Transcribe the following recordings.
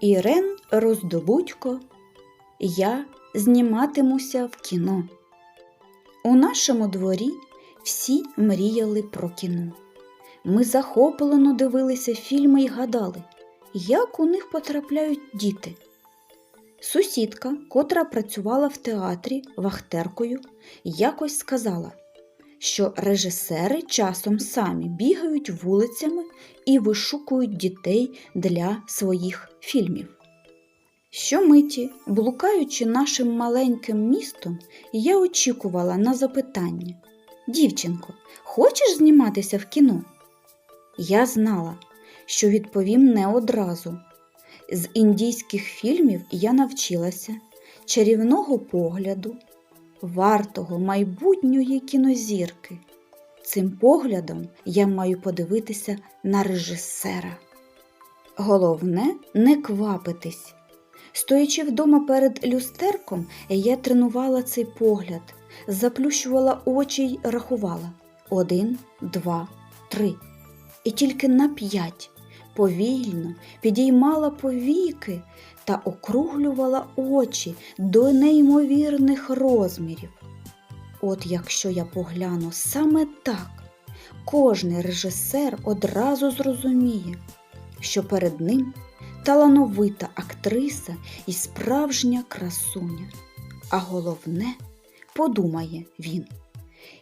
Ірен Роздобудько. Я зніматимуся в кіно. У нашому дворі всі мріяли про кіно. Ми захоплено дивилися фільми і гадали, як у них потрапляють діти. Сусідка, котра працювала в театрі вахтеркою, якось сказала, що режисери часом самі бігають вулицями і вишукують дітей для своїх фільмів. Щомиті, блукаючи нашим маленьким містом, я очікувала на запитання: Дівчинко, хочеш зніматися в кіно? Я знала, що відповім не одразу. З індійських фільмів я навчилася чарівного погляду, вартого майбутньої кінозірки. Цим поглядом я маю подивитися на режисера. Головне не квапитись. Стоячи вдома перед люстерком, я тренувала цей погляд, заплющувала очі й рахувала один, два, три. І тільки на п'ять повільно підіймала повіки та округлювала очі до неймовірних розмірів. От якщо я погляну саме так, кожний режисер одразу зрозуміє, що перед ним талановита актриса і справжня красуня. А головне, подумає він,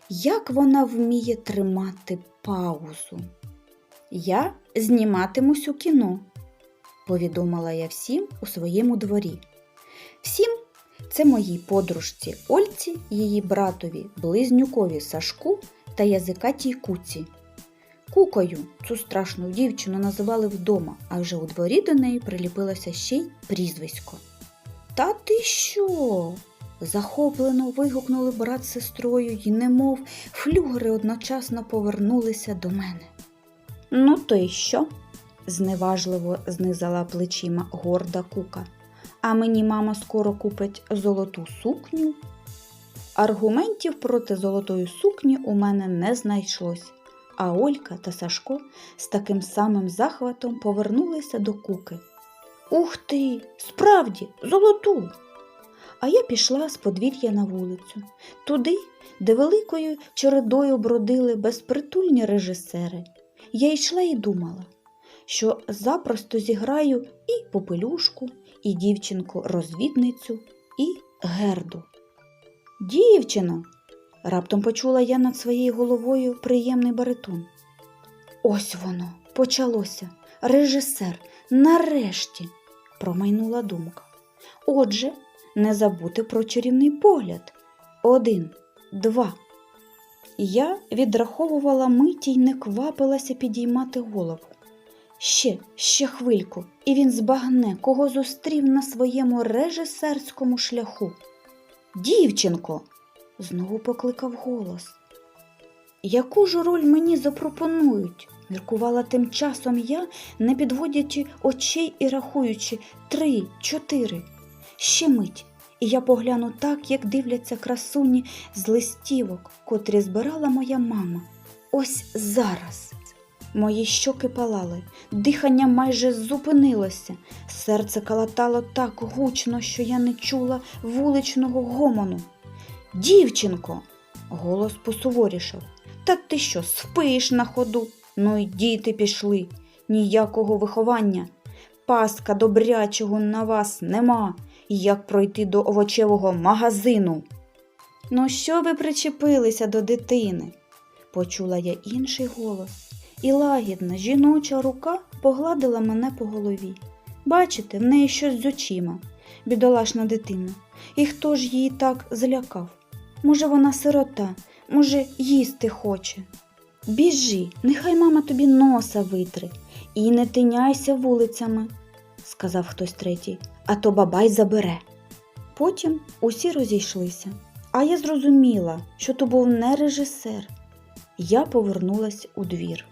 як вона вміє тримати паузу. Я зніматимусь у кіно, повідомила я всім у своєму дворі. Всім це моїй подружці Ольці, її братові, близнюкові Сашку та язикатій куці. Кукою цю страшну дівчину називали вдома, а вже у дворі до неї приліпилося ще й прізвисько. Та ти що? захоплено вигукнули брат з сестрою і немов флюгери одночасно повернулися до мене. Ну, то й що? Зневажливо знизала плечима горда кука. А мені мама скоро купить золоту сукню. Аргументів проти золотої сукні у мене не знайшлось, а Олька та Сашко з таким самим захватом повернулися до куки. Ух ти, справді, золоту! А я пішла з подвір'я на вулицю, туди, де великою чередою бродили безпритульні режисери. Я йшла і думала, що запросто зіграю і попелюшку, і дівчинку-розвідницю, і герду. Дівчино, раптом почула я над своєю головою приємний баритон. Ось воно, почалося. Режисер, нарешті, промайнула думка. Отже, не забути про чарівний погляд. Один, два. Я відраховувала миті й не квапилася підіймати голову. Ще, ще хвильку, і він збагне, кого зустрів на своєму режисерському шляху. Дівчинко, знову покликав голос. Яку ж роль мені запропонують? міркувала тим часом я, не підводячи очей і рахуючи три, чотири. Ще мить, і я погляну так, як дивляться красуні з листівок, котрі збирала моя мама. Ось зараз. Мої щоки палали, дихання майже зупинилося, серце калатало так гучно, що я не чула вуличного гомону. Дівчинко, голос посуворішав. Та ти що, спиш на ходу? Ну й діти пішли, ніякого виховання. Паска добрячого на вас нема. Як пройти до овочевого магазину? Ну, що ви причепилися до дитини? почула я інший голос, і лагідна жіноча рука погладила мене по голові. Бачите, в неї щось з очима, бідолашна дитина. І хто ж її так злякав? Може, вона сирота, може, їсти хоче. Біжи, нехай мама тобі носа витре і не тиняйся вулицями, сказав хтось третій, а то бабай забере. Потім усі розійшлися, а я зрозуміла, що то був не режисер. Я повернулась у двір.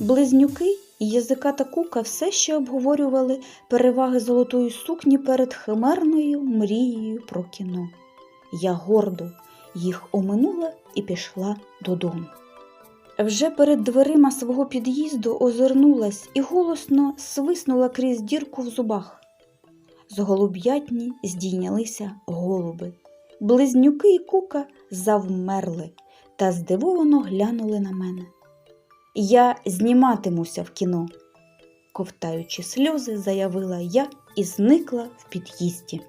Близнюки і язика та кука все ще обговорювали переваги золотої сукні перед химерною мрією про кіно. Я гордо їх оминула і пішла додому. Вже перед дверима свого під'їзду озирнулась і голосно свиснула крізь дірку в зубах. з голуб'ятні здійнялися голуби. Близнюки і кука завмерли та здивовано глянули на мене. Я зніматимуся в кіно, ковтаючи сльози, заявила я і зникла в під'їзді.